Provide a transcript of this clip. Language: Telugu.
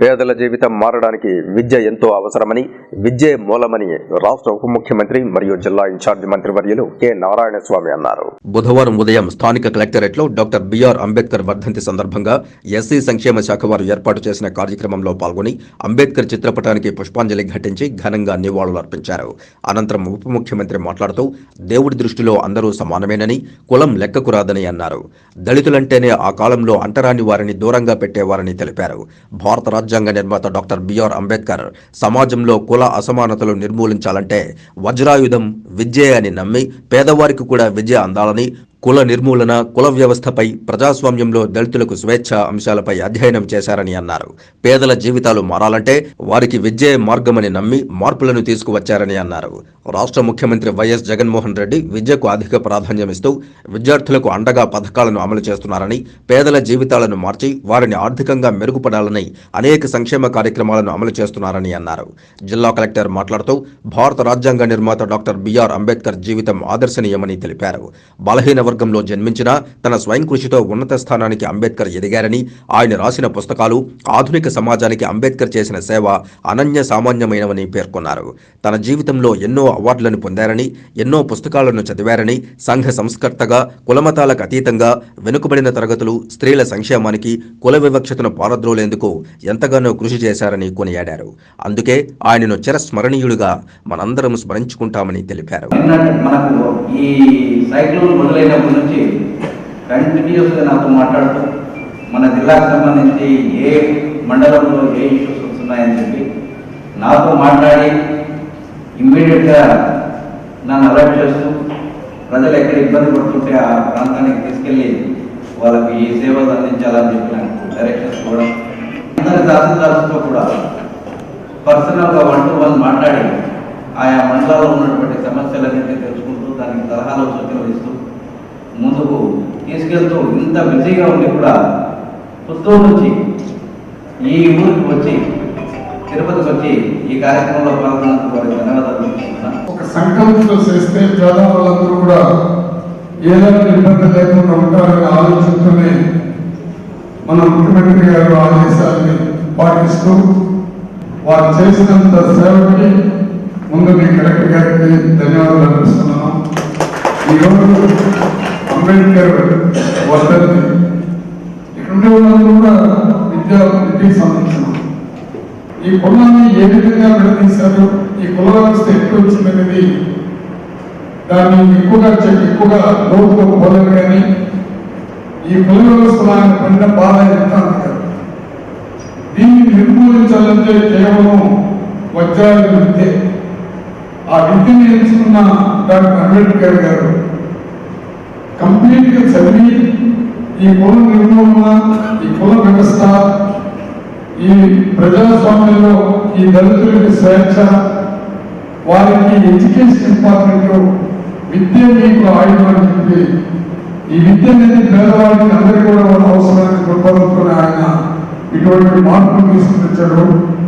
పేదల జీవితం మారడానికి విద్య ఎంతో అవసరమని విద్యే మూలమని రాష్ట్ర ఉప ముఖ్యమంత్రి మరియు జిల్లా ఇన్ఛార్జి మంత్రివర్యులు కె. నారాయణ స్వామి అన్నారు. బుధవారం ఉదయం స్థానిక కలెక్టరేట్లో డాక్టర్ బిఆర్ అంబేద్కర్ వర్ధంతి సందర్భంగా ఎస్సీ సంక్షేమ శాఖ వారు ఏర్పాటు చేసిన కార్యక్రమంలో పాల్గొని అంబేద్కర్ చిత్రపటానికి పుష్పాంజలి ఘటించి ఘనంగా నివాళులర్పించారు. అనంతరం ఉప ముఖ్యమంత్రి మాట్లాడుతూ దేవుడి దృష్టిలో అందరూ సమానమేనని కులం లెక్కకు రాదని అన్నారు. దళితులంటేనే ఆ కాలంలో అంటరాని వారిని దూరంగా పెట్టేవారని తెలిపారు. భారత రాజ్యాంగ నిర్మాత డాక్టర్ బిఆర్ అంబేద్కర్ సమాజంలో కుల అసమానతలు నిర్మూలించాలంటే వజ్రాయుధం విద్యే అని నమ్మి పేదవారికి కూడా విద్య అందాలని కుల నిర్మూలన కుల వ్యవస్థపై ప్రజాస్వామ్యంలో దళితులకు స్వేచ్ఛ అంశాలపై అధ్యయనం చేశారని అన్నారు. పేదల జీవితాలు మారాలంటే వారికి విద్యే మార్గమని నమ్మి మార్పులను తీసుకువచ్చారని అన్నారు. రాష్ట్ర ముఖ్యమంత్రి వైఎస్ జగన్మోహన్ రెడ్డి విద్యకు అధిక ప్రాధాన్యమిస్తూ విద్యార్థులకు అండగా పథకాలను అమలు చేస్తున్నారని పేదల జీవితాలను మార్చి వారిని ఆర్థికంగా మెరుగుపడాలని అనేక సంక్షేమ కార్యక్రమాలను అమలు చేస్తున్నారని అన్నారు. జిల్లా కలెక్టర్ మాట్లాడుతూ భారత రాజ్యాంగ నిర్మాత డాక్టర్ బిఆర్ అంబేద్కర్ జీవితం ఆదర్శనీయమని తెలిపారు. బలహీన వర్గంలో జన్మించిన తన స్వయం కృషితో ఉన్నత స్థానానికి అంబేద్కర్ ఎదిగారని ఆయన రాసిన పుస్తకాలు ఆధునిక సమాజానికి అంబేద్కర్ చేసిన సేవ అనన్య సామాన్యమైనవని పేర్కొన్నారు. తన జీవితంలో ఎన్నో అవార్డులను పొందారని ఎన్నో పుస్తకాలను చదివారని సంఘ సంస్కర్తగా కులమతాలకు అతీతంగా వెనుకబడిన తరగతులు స్త్రీల సంక్షేమానికి కుల వివక్షతను పారద్రోలేందుకు ఎంతగానో కృషి చేశారని కొనియాడారు. అందుకే ఆయనను చిరస్మరణీయుడిగా మనందరం స్మరించుకుంటామని తెలిపారు. మనకు ఈ సైక్లోన్ ఉదయం నుంచి కంటిన్యూస్గా నాతో మాట్లాడుతూ. మన జిల్లాకు సంబంధించి ఏ మండలంలో ఏ ఇష్యూస్ వస్తున్నాయని చెప్పి నాతో మాట్లాడి ఇమ్మీడియట్గా నన్ను అలర్ట్ చేస్తూ ప్రజలు ఎక్కడ ఇబ్బంది పడుతుంటే ఆ ప్రాంతానికి తీసుకెళ్ళి వాళ్ళకి ఈ సేవలు అందించాలని చెప్పి నాకు డైరెక్షన్స్ ఇవ్వడం. అందరి తహసీల్దార్స్తో కూడా పర్సనల్గా వన్ టు వన్ మాట్లాడి ఆయా మండలాల్లో ఉన్నటువంటి ముందుకు తీసుకెళ్తూ ఇంత బిజీగా ఉండి కూడా పుత్తూరు నుంచి ఈ ఊరికి వచ్చి తిరుపతికి వచ్చి ఈ కార్యక్రమంలో పాల్గొన్నందుకు వారికి ధన్యవాదాలు ఒక సంకల్పంతో చేస్తే పేదవాళ్ళందరూ కూడా ఏదైనా ఇబ్బంది లేకుండా ఉంటారని ఆలోచనతోనే మన ముఖ్యమంత్రి గారు ఆదేశాలని పాటిస్తూ వారు చేసినంత సేవకి ముందు మీ కలెక్టర్ గారికి ధన్యవాదాలు అనిపిస్తున్నాను ఈరోజు అంబేద్కర్ వర్ధంతి ఇక్కడ ఉండే వాళ్ళందరూ కూడా విద్యా విద్యకు సంబంధించిన ఈ కులాన్ని ఏ విధంగా విడదీశారు? ఈ కుల వ్యవస్థ ఎప్పుడు వచ్చిందనేది దాన్ని ఎక్కువగా చెప్పి ఎక్కువగా లోతుగా పోలేదు కానీ ఈ కుల వ్యవస్థ ఆయన పడిన బాధ ఎంత అంటారు దీన్ని నిర్మూలించాలంటే కేవలం వజ్రాల విద్య. ఆ విద్యను ఎంచుకున్న డాక్టర్ అంబేద్కర్ గారు కంప్లీట్గా చదివి ఈ కుల నిర్మూలన ఈ కుల వ్యవస్థ ఈ ప్రజాస్వామ్యంలో ఈ దళితులకి స్వేచ్ఛ వారికి ఎడ్యుకేషన్ ఇంపార్టెంట్ విద్య మీకు ఆయుధం అని చెప్పి ఈ విద్య అనేది పేదవాడికి అందరికీ కూడా వాళ్ళ అవసరాన్ని దృక్పథంతో ఆయన ఇటువంటి మార్పులు తీసుకొచ్చాడు